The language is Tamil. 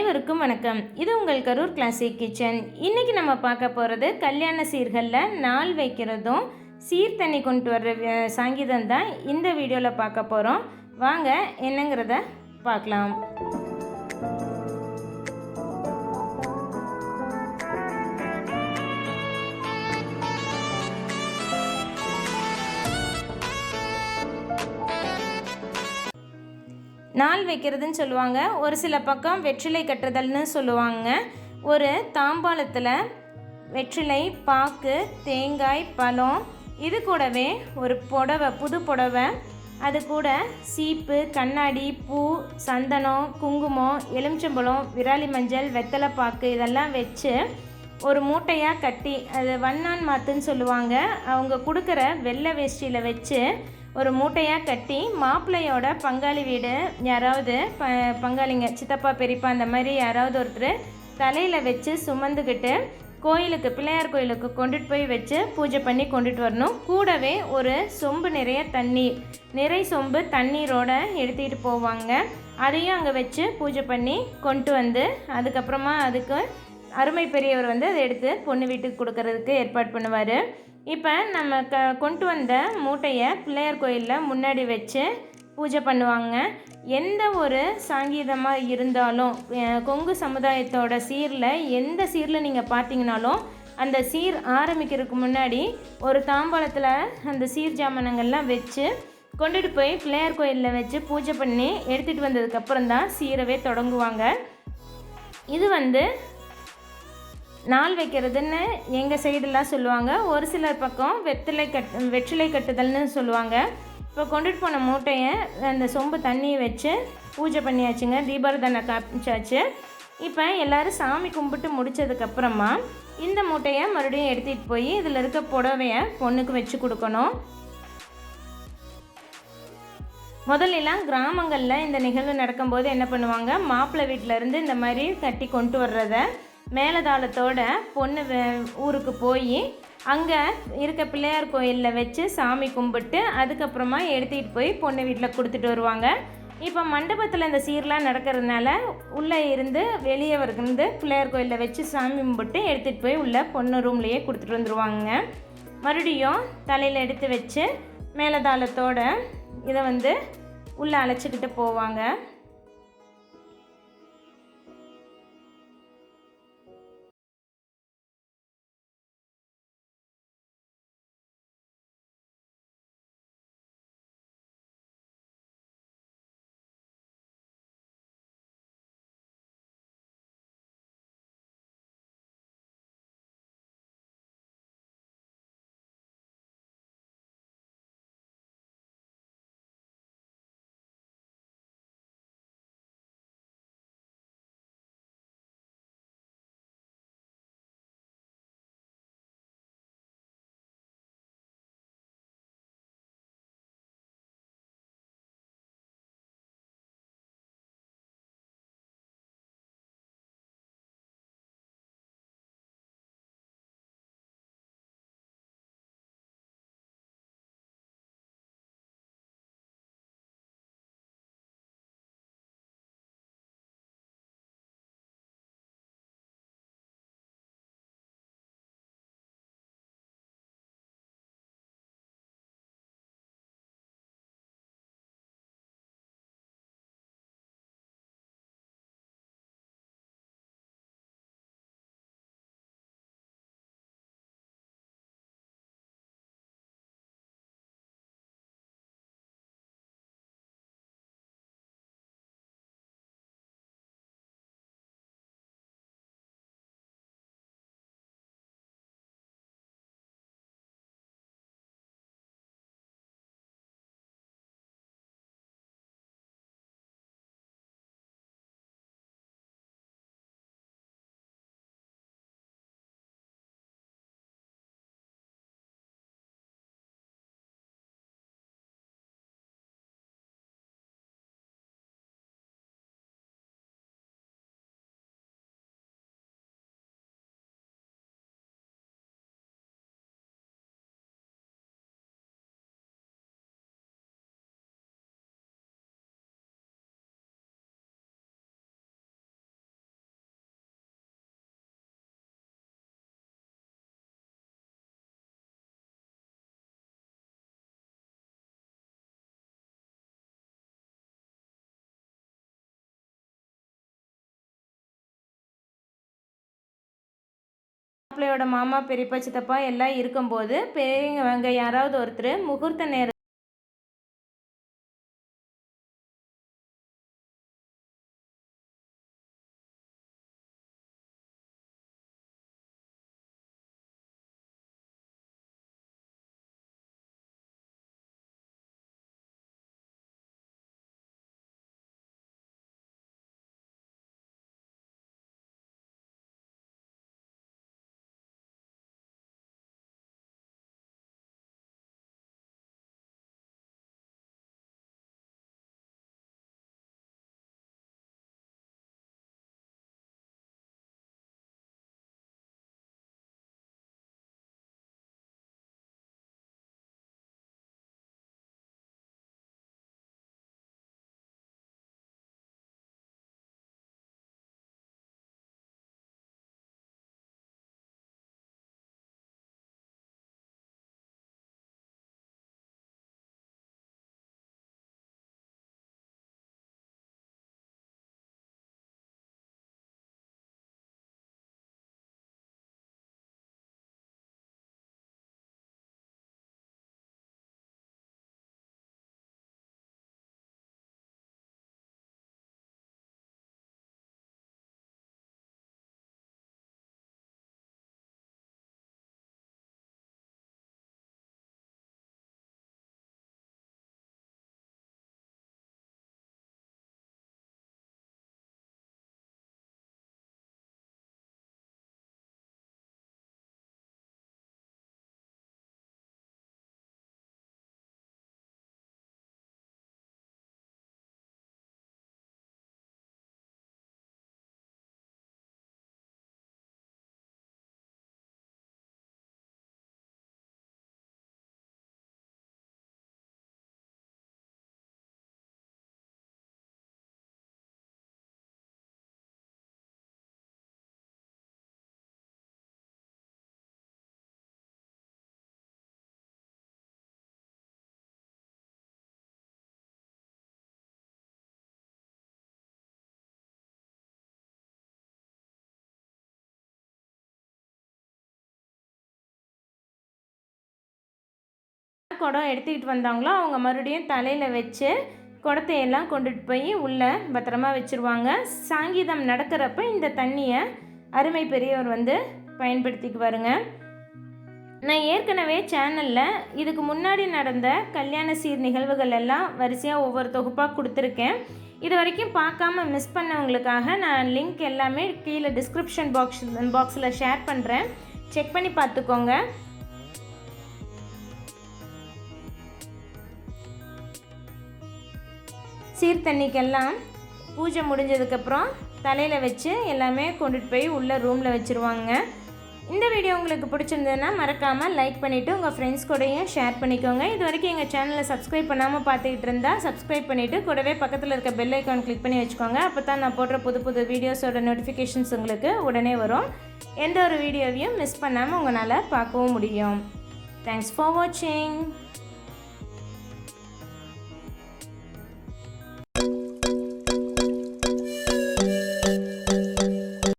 அனைவருக்கும் வணக்கம். இது உங்கள் கரூர் கிளாசிக் கிச்சன் இன்றைக்கி நம்ம பார்க்க போகிறது கல்யாண சீர்களில் நாள் வைக்கிறதும் சீர் தண்ணி கொண்டு வர்ற வி- சங்கீதம் தான் இந்த வீடியோவில் பார்க்க போகிறோம் வாங்க என்னங்கிறத பார்க்கலாம். நாள் வைக்கிறதுன்னு சொல்லுவாங்க. ஒரு சில பக்கம் வெற்றிலை கட்டுறதல்னு சொல்லுவாங்க. ஒரு தாம்பாளத்தில் வெற்றிலை பாக்கு தேங்காய் பழம் இது கூடவே ஒரு புடவை புது புடவை. அது கூட சீப்பு கண்ணாடி பூ சந்தனம் குங்குமம் எலுமிச்சம்பழம் விராலி மஞ்சள் வெத்தலை பாக்கு இதெல்லாம் வச்சு ஒரு மூட்டையாக கட்டி அது வண்ணான் மாத்துன்னு சொல்லுவாங்க. அவங்க கொடுக்குற வெள்ளை வேஷ்டியில் வச்சு ஒரு மூட்டையாக கட்டி மாப்பிள்ளையோட பங்காளி வீடு யாராவது ப பங்காளிங்க சித்தப்பா பெரியப்பா அந்த மாதிரி யாராவது ஒருத்தர் தலையில் வச்சு சுமந்துக்கிட்டு கோயிலுக்கு பிள்ளையார் கோயிலுக்கு கொண்டுட்டு போய் வச்சு பூஜை பண்ணி கொண்டுட்டு வரணும். கூடவே ஒரு சொம்பு நிறைய தண்ணீர் நிறை சொம்பு தண்ணீரோட எடுத்துக்கிட்டு போவாங்க. அதையும் அங்கே வச்சு பூஜை பண்ணி கொண்டு வந்து அதுக்கப்புறமா அதுக்கு அருமை பெரியவர் வந்து அதை எடுத்து பொண்ணு வீட்டுக்கு கொடுக்கறதுக்கு ஏற்பாடு பண்ணுவார். இப்போ நம்ம க கொண்டு வந்த மூட்டையை பிள்ளையார் கோயிலில் முன்னாடி வச்சு பூஜை பண்ணுவாங்க. எந்த ஒரு சாங்கீதமாக இருந்தாலும் கொங்கு சமுதாயத்தோட சீரில் எந்த சீரில் நீங்கள் பார்த்தீங்கனாலும் அந்த சீர் ஆரம்பிக்கிறதுக்கு முன்னாடி ஒரு தாம்பாளத்தில் அந்த சீர் ஜாமானங்கள்லாம் வச்சு கொண்டுட்டு போய் பிள்ளையார் கோயிலில் வச்சு பூஜை பண்ணி எடுத்துகிட்டு வந்ததுக்கப்புறம் தான் சீரவே தொடங்குவாங்க. இது வந்து நாள் வைக்கிறதுன்னு எங்கள் சைடெல்லாம் சொல்லுவாங்க. ஒரு சிலர் பக்கம் வெற்றிலை கட் வெற்றிலை கட்டுதல்னு சொல்லுவாங்க. இப்போ கொண்டுட்டு போன மூட்டையை அந்த சொம்பு தண்ணியை வச்சு பூஜை பண்ணியாச்சுங்க. தீபாரதனை காமிச்சாச்சு. இப்போ எல்லோரும் சாமி கும்பிட்டு முடிச்சதுக்கப்புறமா இந்த மூட்டையை மறுபடியும் எடுத்துகிட்டு போய் இதில் இருக்க புடவையை பொண்ணுக்கு வச்சு கொடுக்கணும். முதல்லலாம் கிராமங்களில் இந்த நிகழ்வு நடக்கும்போது என்ன பண்ணுவாங்க? மாப்பிள்ளை வீட்டிலேருந்து இந்த மாதிரி கட்டி கொண்டு வர்றதை மேலதாளத்தோட பொண்ணு வே- ஊருக்கு போய் அங்கே இருக்க பிள்ளையார் கோயிலில் வச்சு சாமி கும்பிட்டு அதுக்கப்புறமா எடுத்துகிட்டு போய் பொண்ணு வீட்டில் கொடுத்துட்டு வருவாங்க. இப்போ மண்டபத்தில் இந்த சீர்லாம் நடக்கிறதுனால உள்ளே இருந்து வெளியே இருந்து பிள்ளையார் கோயிலில் வச்சு சாமி கும்பிட்டு எடுத்துகிட்டு போய் உள்ள பொண்ணு ரூம்லேயே கொடுத்துட்டு வந்துடுவாங்க மறுபடியும் தலையில் எடுத்து வச்சு மேலதாளத்தோட இதை வந்து உள்ளே அழைச்சிக்கிட்டு போவாங்க. மாப்பிள்ளையோட மாமா பெரியப்பா சித்தப்பா எல்லாம் இருக்கும்போது பெரியவங்க யாராவது ஒருத்தர் முகூர்த்த நேரம் குடம் எடுத்துக்கிட்டு வந்தாங்களோ அவங்க மறுபடியும் தலையில் வச்சு குடத்தையெல்லாம் கொண்டுட்டு போய் உள்ளே பத்திரமா வச்சுருவாங்க. சாங்கீதம் நடக்கிறப்ப இந்த தண்ணியை அருமை பெரியவர் வந்து பயன்படுத்திக்குவாருங்க. நான் ஏற்கனவே சேனலில் இதுக்கு முன்னாடி நடந்த கல்யாண சீர் நிகழ்வுகள் எல்லாம் வரிசையாக ஒவ்வொரு தொகுப்பாக கொடுத்துருக்கேன். இது வரைக்கும் பார்க்காம மிஸ் பண்ணவங்களுக்காக நான் லிங்க் எல்லாமே கீழே டிஸ்கிரிப்ஷன் பாக்ஸ் பாக்ஸில் ஷேர் பண்ணுறேன் செக் பண்ணி பார்த்துக்கோங்க. சீர்தண்ணிக்கெல்லாம் பூஜை முடிஞ்சதுக்கப்புறம் தலையில் வச்சு எல்லாமே கொண்டுட்டு போய் உள்ளே ரூமில் வச்சுருவாங்க. இந்த வீடியோ உங்களுக்கு பிடிச்சிருந்ததுன்னா மறக்காமல் லைக் பண்ணிவிட்டு உங்கள் ஃப்ரெண்ட்ஸ் கூடயும் ஷேர் பண்ணிக்கோங்க. இது வரைக்கும் எங்கள் சேனலை சப்ஸ்கிரைப் பண்ணாமல் பார்த்துக்கிட்டு இருந்தால் சப்ஸ்கிரைப் பண்ணிவிட்டு கூடவே பக்கத்தில் இருக்க பெல் ஐக்கான் கிளிக் பண்ணி வச்சுக்கோங்க. அப்போ தான் நான் போடுற புது புது வீடியோஸோட நோட்டிஃபிகேஷன்ஸ் உங்களுக்கு உடனே வரும். எந்த ஒரு வீடியோவையும் மிஸ் பண்ணாமல் உங்களால் பார்க்கவும் முடியும். தேங்க்ஸ் ஃபார் வாட்சிங்